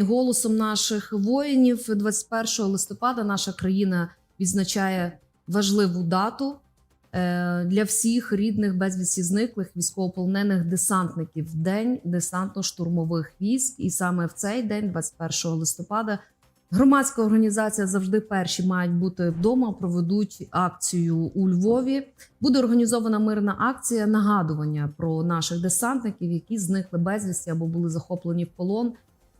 Голосом наших воїнів 21 листопада наша країна відзначає важливу дату е, для всіх рідних безвісті зниклих військовополонених десантників День десантно-штурмових військ. І саме в цей день, 21 листопада, громадська організація завжди перші мають бути вдома. Проведуть акцію у Львові. Буде організована мирна акція нагадування про наших десантників, які зникли безвісті або були захоплені в полон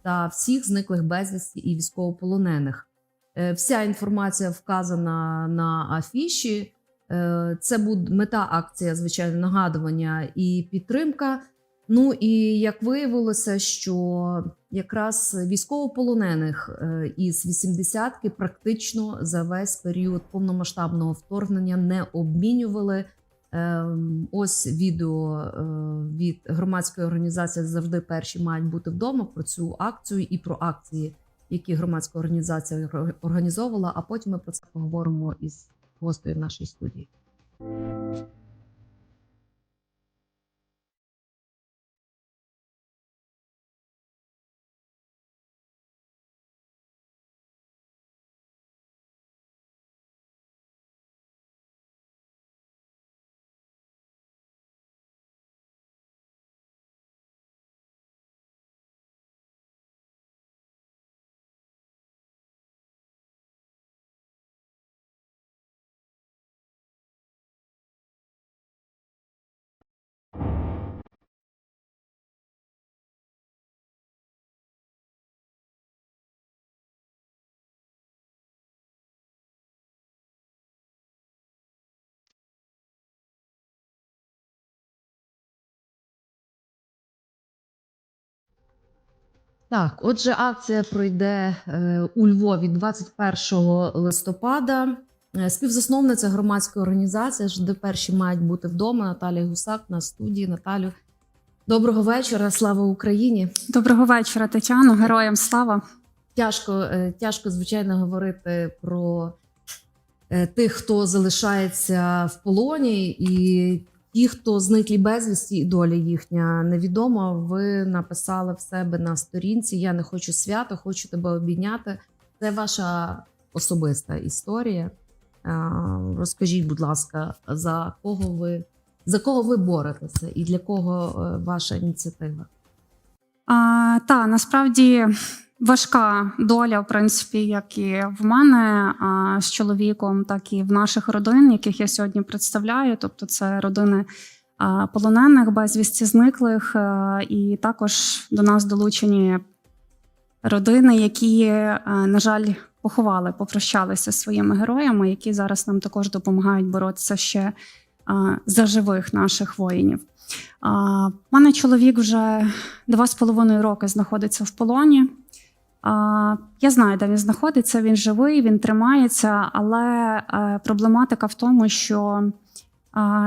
та всіх зниклих безвісті і військовополонених. Е, Вся інформація вказана на афіші. Е, Це буде мета акція, звичайно, нагадування і підтримка. Ну і як виявилося, що якраз військовополонених е, із 80-ки практично за весь період повномасштабного вторгнення не обмінювали. Ем, Ось відео е, від громадської організації завжди перші мають бути вдома про цю акцію і про акції, які громадська організація ор- організовувала. А потім ми про це поговоримо із гостею нашої студії. Так, отже, акція пройде е, у Львові 21 листопада. Е, Співзасновниця громадської організації завжди перші мають бути вдома. Наталія Гусак на студії. Наталю, доброго вечора. Слава Україні! Доброго вечора, Тетяно. Героям слава. Тяжко, е, тяжко, звичайно, говорити про тих, хто залишається в полоні, і ті, хто зниклі безвісті, і доля їхня невідома. Ви написали в себе на сторінці Я не хочу свято, хочу тебе обійняти. Це ваша особиста історія. Розкажіть, будь ласка, за кого ви за кого ви боретеся і для кого е, ваша ініціатива? А, та насправді важка доля, в принципі, як і в мене а, з чоловіком, так і в наших родин, яких я сьогодні представляю. Тобто, це родини полонених, безвісті зниклих, і також до нас долучені родини, які, на жаль, поховали, попрощалися своїми героями, які зараз нам також допомагають боротися ще за живих наших воїнів. В мене чоловік вже два з половиною роки знаходиться в полоні. Я знаю, де він знаходиться, він живий, він тримається, але е, проблематика в тому, що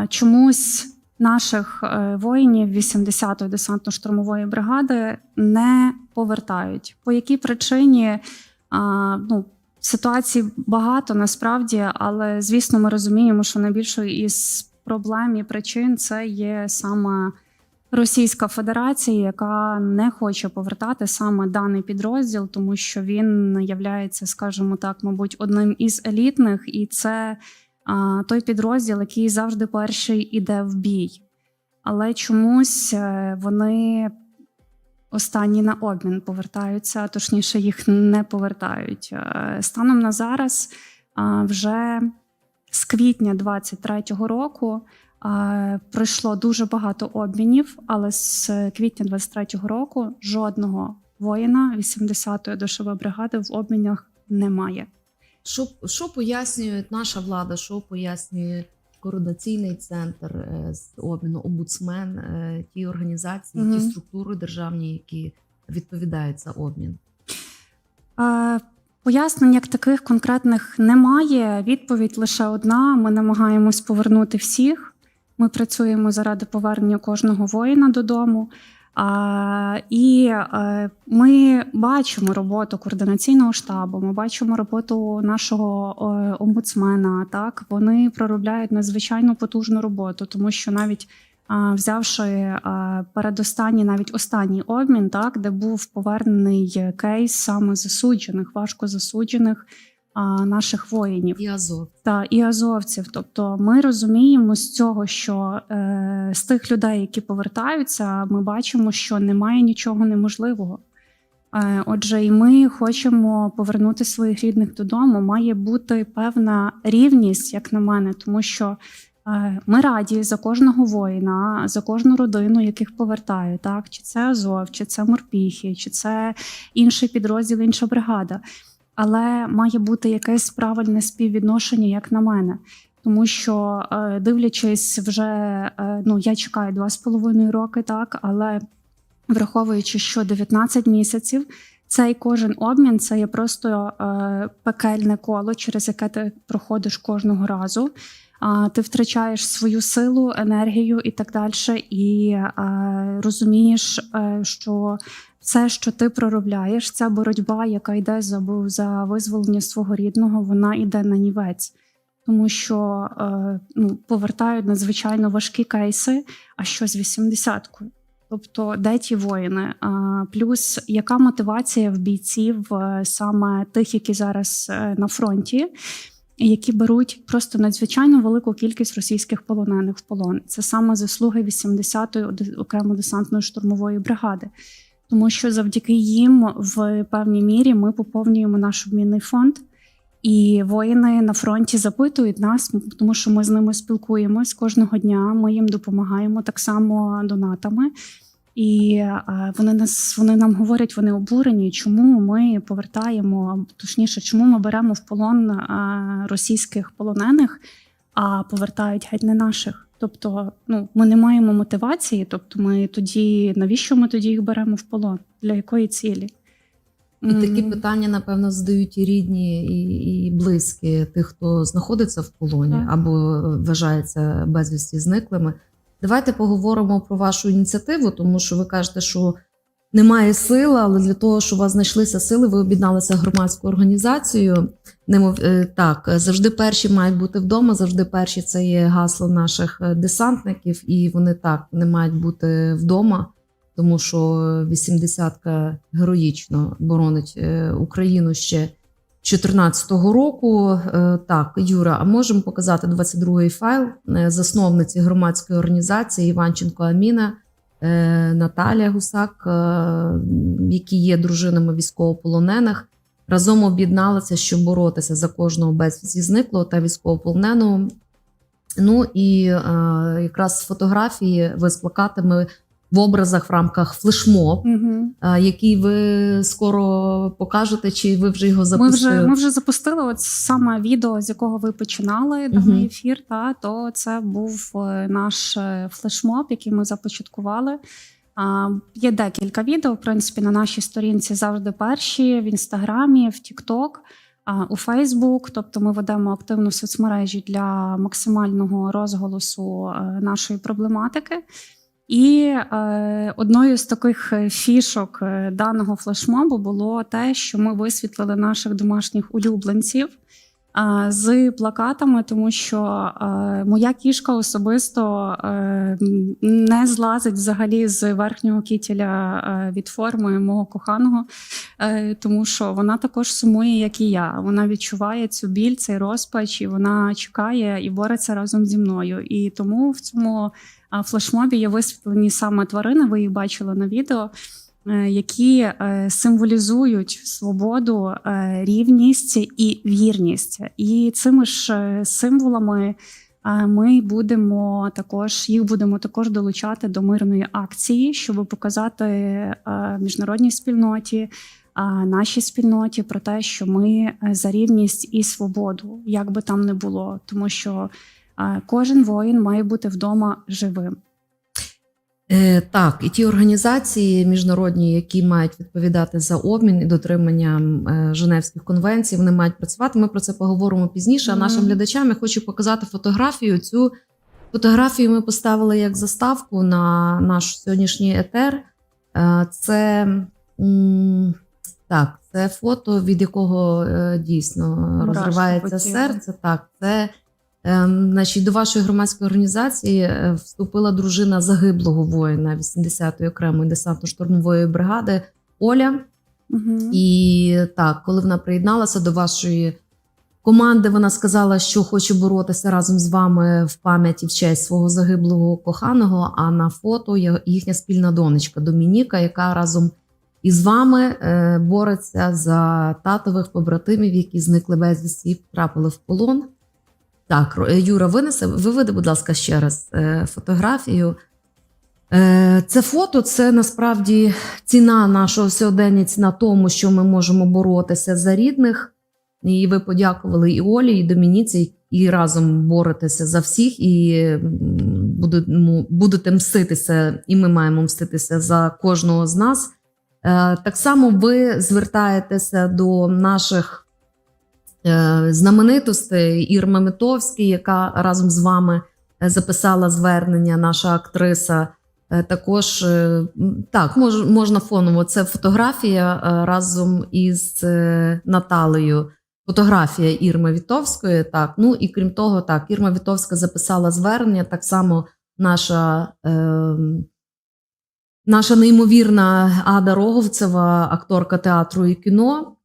чомусь наших е, воїнів 80-ї десантно-штурмової бригади не повертають. По якій причині ну, ситуацій багато насправді, але звісно, ми розуміємо, що найбільшою із проблем і причин це є саме Російська Федерація, яка не хоче повертати саме даний підрозділ, тому що він являється, скажімо так, мабуть, одним із елітних, і це а, той підрозділ, який завжди перший іде в бій. Але чомусь е, вони останні на обмін повертаються, точніше, їх не повертають. Е, Станом на зараз а, вже з квітня 23-го року пройшло дуже багато обмінів, але з квітня 23-го року жодного воїна 80-ї дошової бригади в обмінях немає. Що, що пояснює наша влада, що пояснює координаційний центр е, з обміну, омбудсмен, е, ті організації, Мгм. ті структури державні, які відповідають за обмін? Е, Пояснень як таких конкретних немає. Відповідь лише одна: ми намагаємось повернути всіх. Ми працюємо заради повернення кожного воїна додому. А, і е, ми бачимо роботу координаційного штабу, ми бачимо роботу нашого е, омбудсмена. Так вони проробляють надзвичайно потужну роботу, тому що навіть а, взявши а, передостанній, навіть останній обмін, так де був повернений кейс саме засуджених, важко засуджених а, наших воїнів І Азов. та і азовців. Тобто, ми розуміємо з цього, що е, з тих людей, які повертаються, ми бачимо, що немає нічого неможливого. Е, отже, і ми хочемо повернути своїх рідних додому. Має бути певна рівність, як на мене, тому що. е, Ми раді за кожного воїна, за кожну родину, яких повертають, так чи це Азов, чи це морпіхи, чи це інший підрозділ, інша бригада але має бути якесь правильне співвідношення, як на мене. Тому що, е, дивлячись, вже е, ну я чекаю два з половиною роки, так але враховуючи, що 19 місяців. Цей кожен обмін це є просто е, пекельне коло, через яке ти проходиш кожного разу. А ти втрачаєш свою силу, енергію і так далі. І е, розумієш, е, що все, що ти проробляєш, ця боротьба, яка йде за, за визволення свого рідного, вона йде на нівець. Тому що е, ну, повертають надзвичайно важкі кейси, а що з 80-кою? Тобто, де ті воїни? Плюс яка мотивація в бійців е, саме тих, які зараз е, на фронті, які беруть просто надзвичайно велику кількість російських полонених в полон? Це саме заслуги 80-ї окремо десантної штурмової бригади. Тому що завдяки їм в певній мірі ми поповнюємо наш обмінний фонд. І воїни на фронті запитують нас, тому що ми з ними спілкуємось кожного дня. Ми їм допомагаємо так само донатами. І е, вони нас вони нам говорять, вони обурені, чому ми повертаємо, точніше, чому ми беремо в полон е, російських полонених, а повертають геть не наших. Тобто, ну ми не маємо мотивації. Тобто, ми тоді навіщо ми тоді їх беремо в полон? Для якої цілі? І такі питання, напевно, задають і рідні, і, і близькі тих, хто знаходиться в полоні Так. або вважається безвісті зниклими. Давайте поговоримо про вашу ініціативу, тому що ви кажете, що немає сили, але для того, щоб у вас знайшлися сили, ви об'єдналися громадською організацією. Немов е, так, завжди перші мають бути вдома, завжди перші це є гасло наших е, десантників, і вони так не мають бути вдома тому що 80-ка героїчно боронить е, Україну ще 14-го року. Е, Так, Юра, а можемо показати 22-й файл Е, засновниці громадської організації Іванченко Аміна. Наталія Гусак, які є дружинами військовополонених, разом об'єдналися, щоб боротися за кожного безвісті зниклого та військовополоненого. Ну і якраз фотографії ви з плакатами в образах в рамках флешмоб, е, який ви скоро покажете, чи ви вже його Ми запустили? вже ми вже запустили от саме відео, з якого ви починали даний Мгм. ефір. Та то це був е, наш е, флешмоб, який ми започаткували. А, є декілька відео, в принципі, на нашій сторінці завжди перші в інстаграмі, в Тікток. а, У Фейсбук, тобто ми ведемо активну соцмережі для максимального розголосу е, нашої проблематики. І е, одною з таких е, фішок е, даного флешмобу було те, що ми висвітлили наших домашніх улюбленців е, з плакатами, тому що е, моя кішка особисто е, не злазить взагалі з верхнього кітіля е, від форми мого коханого, е, тому що вона також сумує, як і я. Вона відчуває цю біль, цей розпач, і вона чекає і бореться разом зі мною. І тому в цьому а, флешмобі є висвітлені саме тварини, ви їх бачили на відео, е, які е, символізують свободу, е, рівність і вірність. І цими ж символами ми будемо також їх будемо також долучати до мирної акції, щоб показати міжнародній спільноті. Нашій спільноті про те, що ми за рівність і свободу, як би там не було, тому що Кожен воїн має бути вдома живим. Е, Так, і ті організації міжнародні, які мають відповідати за обмін і дотримання е, Женевських конвенцій, вони мають працювати. Ми про це поговоримо пізніше. А нашим глядачам я хочу показати фотографію. Цю фотографію ми поставили як заставку на наш сьогоднішній етер. Е, Це м, так, це фото, від якого е, дійсно розривається серце. Так, це Значить, до вашої громадської організації е, вступила дружина загиблого воїна 80-ї окремої десантно-штурмової бригади Оля. Мгм. І так, коли вона приєдналася до вашої команди, вона сказала, що хоче боротися разом з вами в пам'яті в честь свого загиблого коханого. А на фото їхня спільна донечка Домініка, яка разом із вами е, бореться за татових побратимів, які зникли безвісті потрапили в полон. Так, е, Юра, винесе, виведи, будь ласка, ще раз е, фотографію. Е, Це фото це насправді ціна нашого сьогодення, ціна тому, що ми можемо боротися за рідних. І ви подякували і Олі, і Домініці, і разом боретеся за всіх, і будете мститися, і ми маємо мститися за кожного з нас. Так само ви звертаєтеся до наших знаменитостей Ірма Метовський, яка разом з вами е, записала звернення, наша актриса. Е, Також е, так, мож, можна фоново. Це фотографія е, разом із е, Наталею. Фотографія Ірми Вітовської. Так, ну і крім того, так, Ірма Вітовська записала звернення. Так само наша, е, наша неймовірна Ада Роговцева, акторка театру і кіно.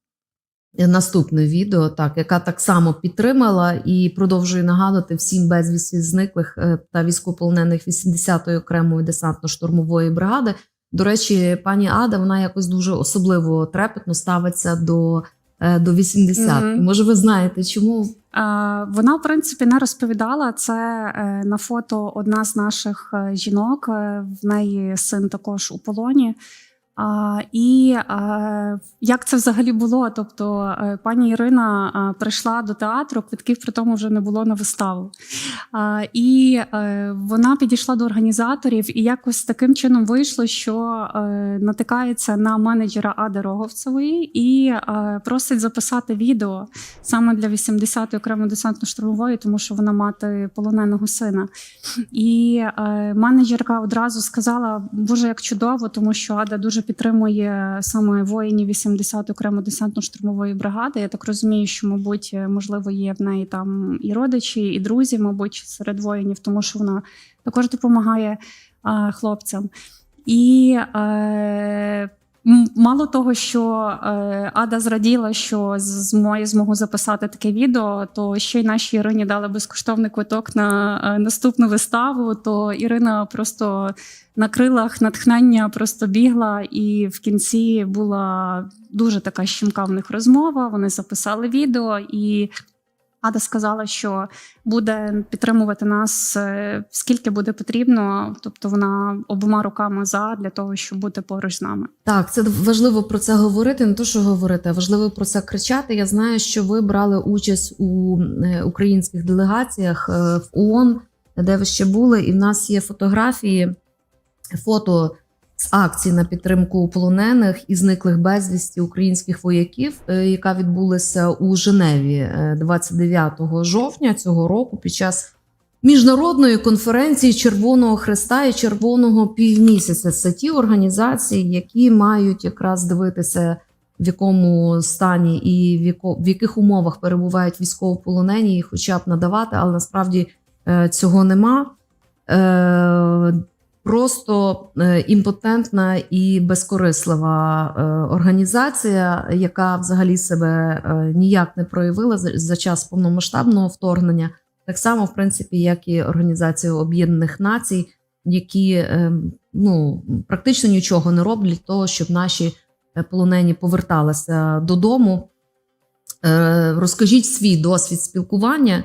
Наступне відео, так, яка так само підтримала і продовжує нагадувати всім безвісті зниклих е, та військовополонених 80-ї окремої десантно-штурмової бригади. До речі, пані Ада, вона якось дуже особливо трепетно ставиться до, е, до 80 Мгм. Може, ви знаєте, чому? Вона, в принципі, не розповідала це е, на фото. Одна з наших жінок, в неї син також у полоні. А, І е, як це взагалі було? Тобто, е, пані Ірина е, прийшла до театру, квитків при тому вже не було на виставу. А, І е, вона підійшла до організаторів, і якось таким чином вийшло, що е, натикається на менеджера Ади Роговцевої і е, просить записати відео саме для 80-ї окремої десантно-штурмової, тому що вона мати полоненого сина. І е, менеджерка одразу сказала: Боже, як чудово, тому що Ада дуже підтримує саме воїнів 80-ї окремої десантно-штурмової бригади. Я так розумію, що, мабуть, можливо, є в неї там і родичі, і друзі, мабуть, серед воїнів, тому що вона також допомагає а, хлопцям. І е, мало того, що е, Ада зраділа, що з- зможе змогу записати таке відео, то ще й нашій Ірині дали безкоштовний квиток на е, наступну виставу. То Ірина просто на крилах натхнення просто бігла, і в кінці була дуже така щемка в них розмова. Вони записали відео і. Ада сказала, що буде підтримувати нас е, скільки буде потрібно, тобто вона обома руками за для того, щоб бути поруч з нами. Так, це важливо про це говорити, не то, що говорити, а важливо про це кричати. Я знаю, що ви брали участь у е, українських делегаціях е, в ООН, де ви ще були, і в нас є фотографії, фото з акції на підтримку полонених і зниклих безвісті українських вояків, е, яка відбулася у Женеві е, 29 жовтня цього року під час. Міжнародної конференції Червоного Христа і Червоного півмісяця це ті організації, які мають якраз дивитися, в якому стані і в яких умовах перебувають військовополонені, і хоча б надавати, але насправді е, цього нема. Просто е, імпотентна і безкорислива е, організація, яка взагалі себе е, ніяк не проявила за, час повномасштабного вторгнення. Так само, в принципі, як і Організація Об'єднаних Націй, які ну, практично нічого не роблять для того, щоб наші полонені поверталися додому. Розкажіть свій досвід спілкування.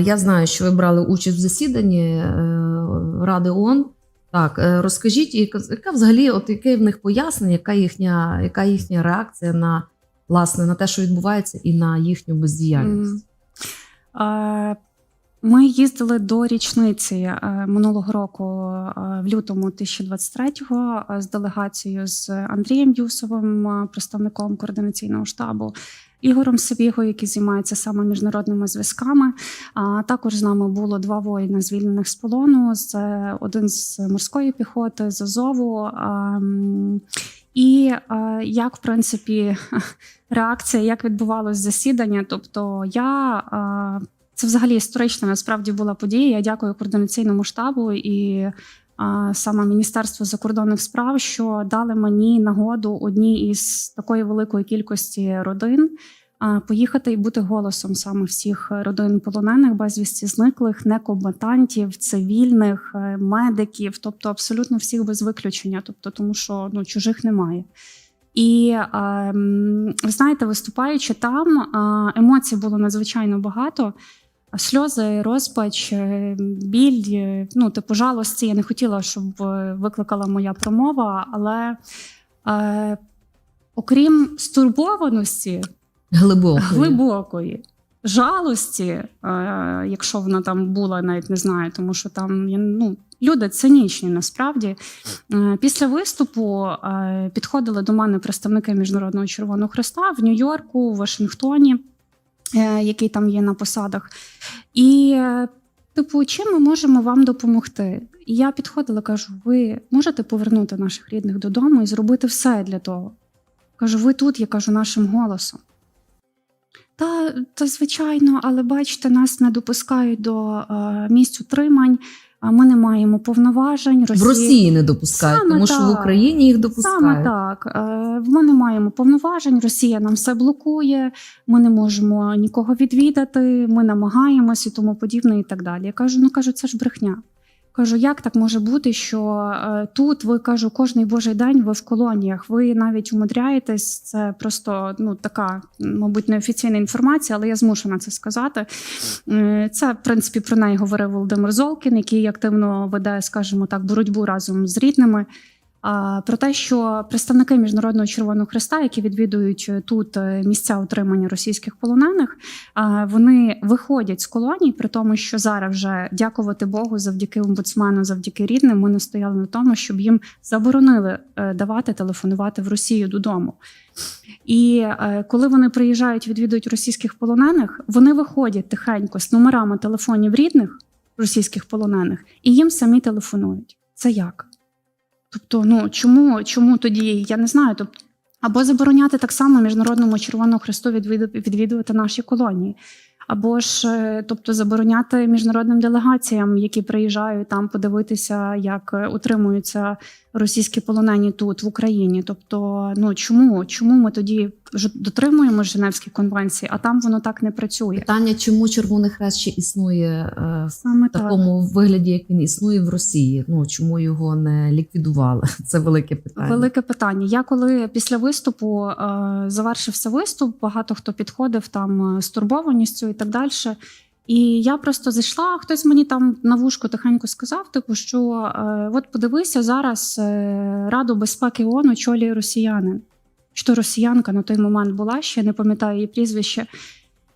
Я знаю, що ви брали участь в засіданні Ради ООН. Так, е, розкажіть, яка, взагалі, от яке в них пояснення, яка їхня, яка їхня реакція на власне на те, що відбувається, і на їхню бездіяльність? Ми їздили до річниці е, минулого року е, в лютому 2023-го е, з делегацією з Андрієм Юсовим, представником координаційного штабу, Ігорем Сабігою, який займається саме міжнародними зв'язками. А також з нами було два воїни, звільнених з полону. Це один з морської піхоти з Азову. І е, як, в принципі, реакція, як відбувалось засідання. Тобто, я е, це взагалі історична насправді була подія. Я дякую координаційному штабу і саме Міністерству закордонних справ, що дали мені нагоду одній із такої великої кількості родин поїхати і бути голосом саме всіх родин полонених, безвісті зниклих, некомбатантів, цивільних, е, медиків, тобто абсолютно всіх без виключення, тобто тому, що ну чужих немає. І ем, ви знаєте, виступаючи там, емоцій було надзвичайно багато. Сльози, розпач, е, біль, е, ну, типу, жалості. Я не хотіла, щоб е, викликала моя промова, але е, окрім стурбованості, Глибоко. глибокої жалості, е, якщо вона там була, навіть не знаю, тому що там ну, люди цинічні насправді. Е, Після виступу е, підходили до мене представники Міжнародного Червоного Хреста в Нью-Йорку, в Вашингтоні, який там є на посадах. І, е, типу, чим ми можемо вам допомогти? І я підходила, кажу: ви можете повернути наших рідних додому і зробити все для того. Кажу, ви тут, я кажу, нашим голосом. Та, та звичайно, але бачите, нас не допускають до е, місць утримань. А ми не маємо повноважень. В Росії не допускають, Саме тому що в. Україні їх допускають. Саме так. Е, Ми не маємо повноважень. Росія нам все блокує. Ми не можемо нікого відвідати. Ми намагаємось і тому подібне, і так далі. Я кажу: ну кажу, це ж брехня. Кажу, як так може бути, що е, тут ви кажу, кожний божий день ви в колоніях. Ви навіть умудряєтесь. Це просто ну така, мабуть, неофіційна інформація, але я змушена це сказати. Е, Це, в принципі, про неї говорив Володимир Золкін, який активно веде, скажімо так, боротьбу разом з рідними. Про те, що представники Міжнародного Червоного Хреста, які відвідують е, тут е, місця утримання російських полонених, вони виходять з колоній, при тому, що зараз вже дякувати Богу, завдяки омбудсмену, завдяки рідним, ми настояли на тому, щоб їм заборонили е, давати телефонувати в Росію додому. І коли вони приїжджають, відвідують російських полонених, вони виходять тихенько з номерами телефонів рідних російських полонених, і їм самі телефонують. Це як? Тобто, ну чому, чому тоді я не знаю. Тобто, або забороняти так само міжнародному Червоному Хресту відвіду- відвідувати наші колонії, або ж е, тобто забороняти міжнародним делегаціям, які приїжджають там подивитися, як е, утримуються російські полонені тут в Україні. Тобто, ну чому, чому ми тоді дотримуємо Женевські конвенції, а там воно так не працює? Питання, чому Червоний Хрест ще існує е, Саме в такому вигляді, як він існує в Росії? Ну чому його не ліквідували? Це велике питання. Велике питання. Я коли після виступу е, завершився виступ, багато хто підходив там е, з турбованістю і так далі. І я просто зайшла. Хтось мені там на вушку тихенько сказав, типу, що е, от подивися зараз е, Раду безпеки ООН очолює росіянин. Що росіянка на той момент була, ще не пам'ятаю її прізвище.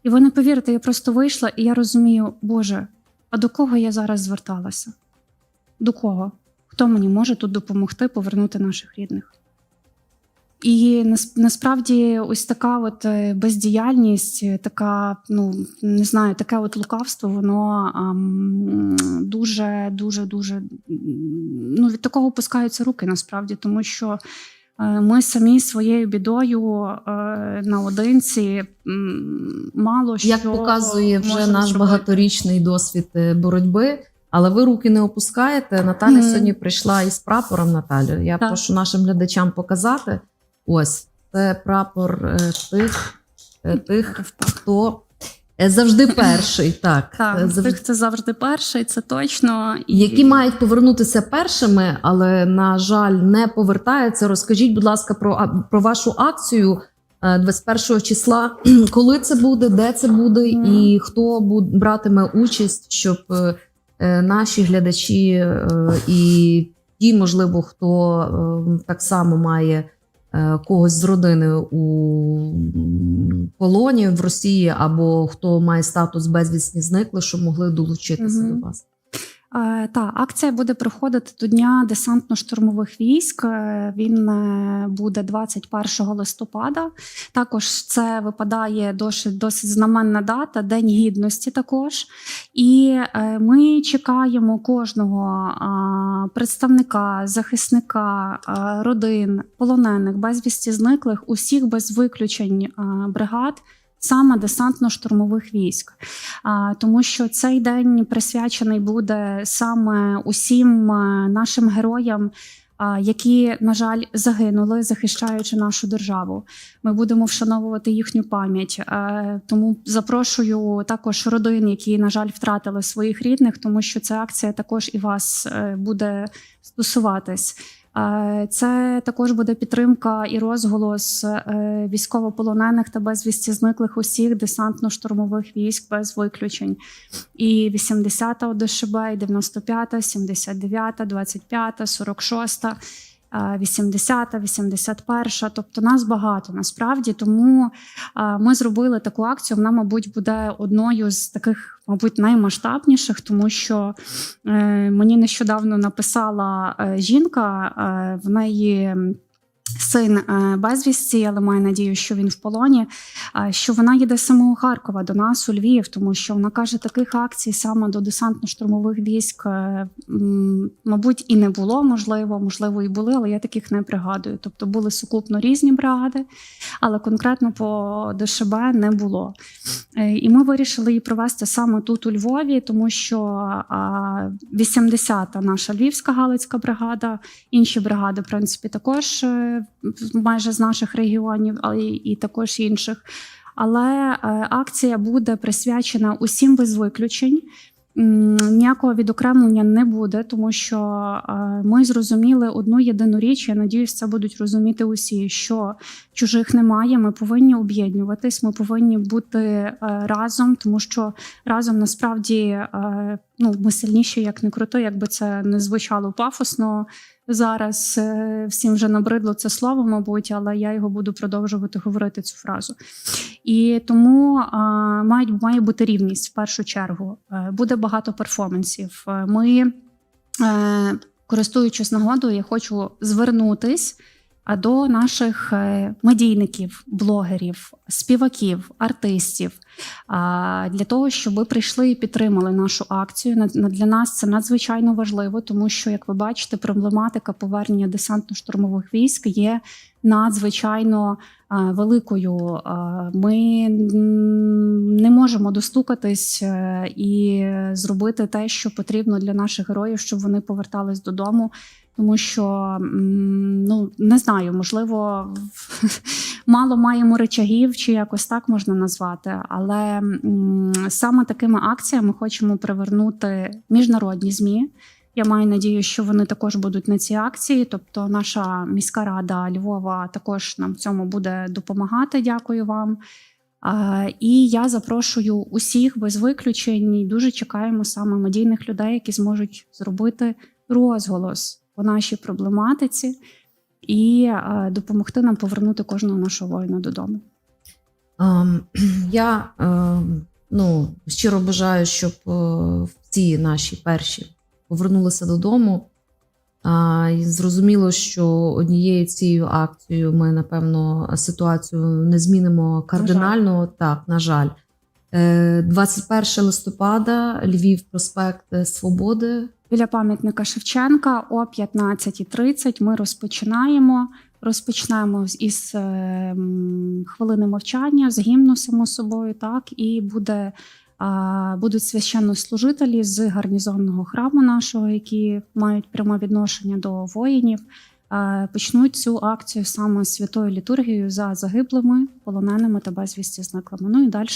І ви не повірите, я просто вийшла, і я розумію, Боже, а до кого я зараз зверталася? До кого? Хто мені може тут допомогти повернути наших рідних? І насправді ось така от е, бездіяльність, е, така, ну не знаю, таке от лукавство, воно ам, дуже, дуже, дуже ну, від такого опускаються руки насправді, тому що е, ми самі своєю бідою наодинці мало що Як показує вже наш зробити. багаторічний досвід боротьби. Але ви руки не опускаєте. Наталя Мгм. сьогодні прийшла із прапором. Наталю. Я Так. прошу нашим глядачам показати. Ось це прапор е, тих, е, тих, хто е, завжди перший. Так, Так, завжди це завжди перший, це точно. І- які мають повернутися першими, але на жаль, не повертаються. Розкажіть, будь ласка, про, про вашу акцію е, 21 числа. Коли це буде, де це буде, і хто буд- братиме участь, щоб наші глядачі і ті, можливо, хто так само має. Е, Когось з родини у полоні в Росії, або хто має статус безвісні зникли, що могли долучитися угу. до вас. Е, Та акція буде проходити до Дня десантно-штурмових військ. Е, Він е, буде 21 листопада. Також це випадає досить, досить знаменна дата, День гідності. Також і ми чекаємо кожного представника, захисника, родин, полонених, безвісті зниклих, усіх без виключень бригад. Саме десантно-штурмових військ, тому що цей день присвячений буде саме усім е, нашим героям. Які, на жаль, загинули, захищаючи нашу державу, ми будемо вшановувати їхню пам'ять. Е, Тому запрошую також родин, які, на жаль, втратили своїх рідних, тому що ця акція також і вас е, буде стосуватись. Е, Це також буде підтримка і розголос е, військовополонених та безвісті зниклих усіх десантно-штурмових військ без виключень. І 80-та ОДШБ, і 95-та, 79-та, 25-та, 46-та. Е, 80-та, 81-та, тобто нас багато насправді. Тому е, ми зробили таку акцію. Вона, мабуть, буде одною з таких, мабуть, наймасштабніших, тому що е, мені нещодавно написала е, жінка, е, в неї. Син е, безвісті, але маю надію, що він в полоні. е, Що вона їде з самого Харкова до нас у Львів, тому що вона каже, таких акцій саме до десантно-штурмових військ, е, мабуть, і не було, можливо, можливо, і були, але я таких не пригадую. Тобто були сукупно різні бригади, але конкретно по ДШБ не було. І ми вирішили її провести саме тут, у Львові, тому що а, 80-та наша Львівська Галицька бригада, інші бригади, в принципі, також майже з наших регіонів, але і, також інших. Але е, акція буде присвячена усім без виключень. Ніякого відокремлення не буде, тому що е, ми зрозуміли одну єдину річ. Я надіюсь, це будуть розуміти усі, що чужих немає. Ми повинні об'єднуватись, ми повинні бути е, разом, тому що разом насправді е, ну, ми сильніші, як не круто, якби це не звучало пафосно. Зараз всім вже набридло це слово, мабуть, але я його буду продовжувати говорити цю фразу. І тому мають має бути рівність в першу чергу. Е, Буде багато перформансів. Е, Ми, е, користуючись нагодою, я хочу звернутись а, до наших е, медійників, блогерів, співаків, артистів для того, щоб ви прийшли і підтримали нашу акцію. Для нас це надзвичайно важливо, тому що, як ви бачите, проблематика повернення десантно-штурмових військ є надзвичайно великою. Ми не можемо достукатись е, і зробити те, що потрібно для наших героїв, щоб вони повертались додому. Тому що не знаю, можливо, мало маємо речагів, чи якось так можна назвати. Але саме такими акціями хочемо привернути міжнародні змі. Я маю надію, що вони також будуть на цій акції. Тобто, наша міська рада Львова також нам в цьому буде допомагати. Дякую вам. І я запрошую усіх без виключень. і Дуже чекаємо саме медійних людей, які зможуть зробити розголос по нашій проблематиці і е, допомогти нам повернути кожного нашого воїна додому. Ем, Я ем, ну, щиро бажаю, щоб е, всі наші перші повернулися додому. І зрозуміло, що однією цією акцією ми, напевно, ситуацію не змінимо кардинально. Так, на жаль. Е, 21 листопада, Львів, проспект Свободи. Біля пам'ятника Шевченка о 15.30 ми розпочинаємо. Розпочнемо із е, хвилини мовчання, з гімну, само собою, так, і буде, будуть священнослужителі з гарнізонного храму нашого, які мають пряме відношення до воїнів. Почнуть цю акцію саме святою літургією за загиблими, полоненими та безвісті зниклими. Ну і далі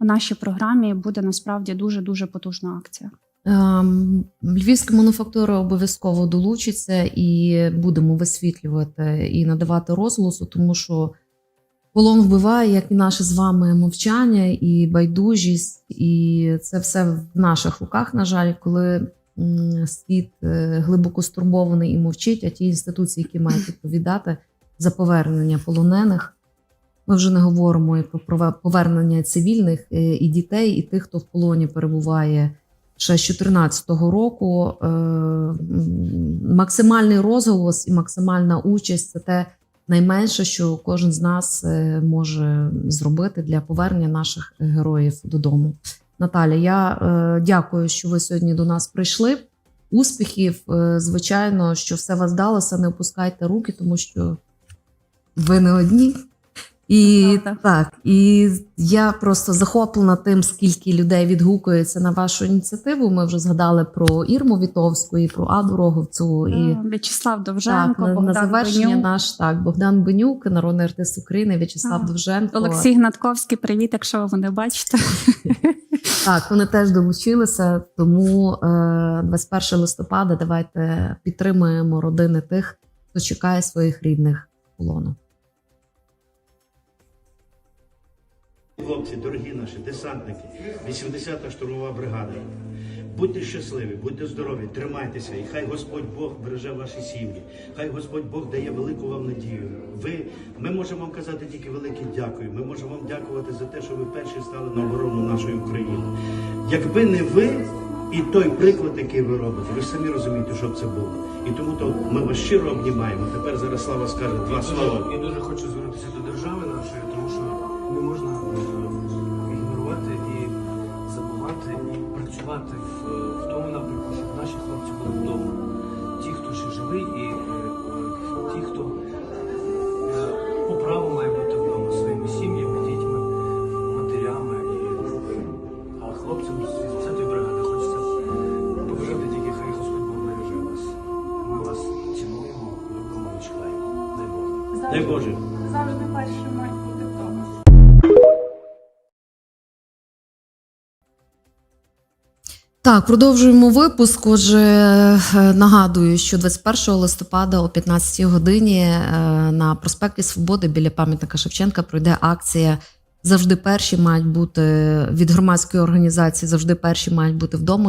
в нашій програмі буде насправді дуже дуже потужна акція. Ем, Львівська мануфактура обов'язково долучиться і будемо висвітлювати і надавати розголосу, тому що полон вбиває, як і наше з вами мовчання, і байдужість, і це все в наших руках, на жаль, коли світ е, глибоко стурбований і мовчить, а ті інституції, які мають відповідати за повернення полонених. Ми вже не говоримо і про повернення цивільних е, і дітей, і тих, хто в полоні перебуває ще з 2014 року. Е, Максимальний розголос і максимальна участь це те найменше, що кожен з нас е, може зробити для повернення наших героїв додому. Наталя, я е, дякую, що ви сьогодні до нас прийшли. Успіхів, звичайно, що все вас вдалося. Не опускайте руки, тому що ви не одні. І Правда. так, і я просто захоплена тим, скільки людей відгукується на вашу ініціативу. Ми вже згадали про Ірму Вітовську і про Аду Роговцеву. І В'ячеслав так, Довженко, на, завершення Бенюк, наш так Богдан Бенюк, народний артист України, В'ячеслав Так. Довженко. Олексій Гнатковський. Привіт, якщо ви мене бачите. Так, вони теж долучилися. Тому е, 21 листопада давайте підтримуємо родини тих, хто чекає своїх рідних в полону. Хлопці, дорогі наші десантники, 80-та штурмова бригада. Будьте щасливі, будьте здорові, тримайтеся, і хай Господь Бог береже ваші сім'ї. Хай Господь Бог дає велику вам надію. Ви, ми можемо вам казати тільки велике дякую. Ми можемо вам дякувати за те, що ви перші стали на оборону нашої України. Якби не ви і той приклад, який ви робите, ви самі розумієте, що б це було. І тому то ми вас щиро обнімаємо. Тепер зараз слава скаже два слова. І дуже хочу звернутися до держави нашої, Так, продовжуємо випуск. Отже, е, нагадую, що 21 листопада о 15 годині е, на проспекті Свободи біля пам'ятника Шевченка пройде акція. Завжди перші мають бути від громадської організації, завжди перші мають бути вдома.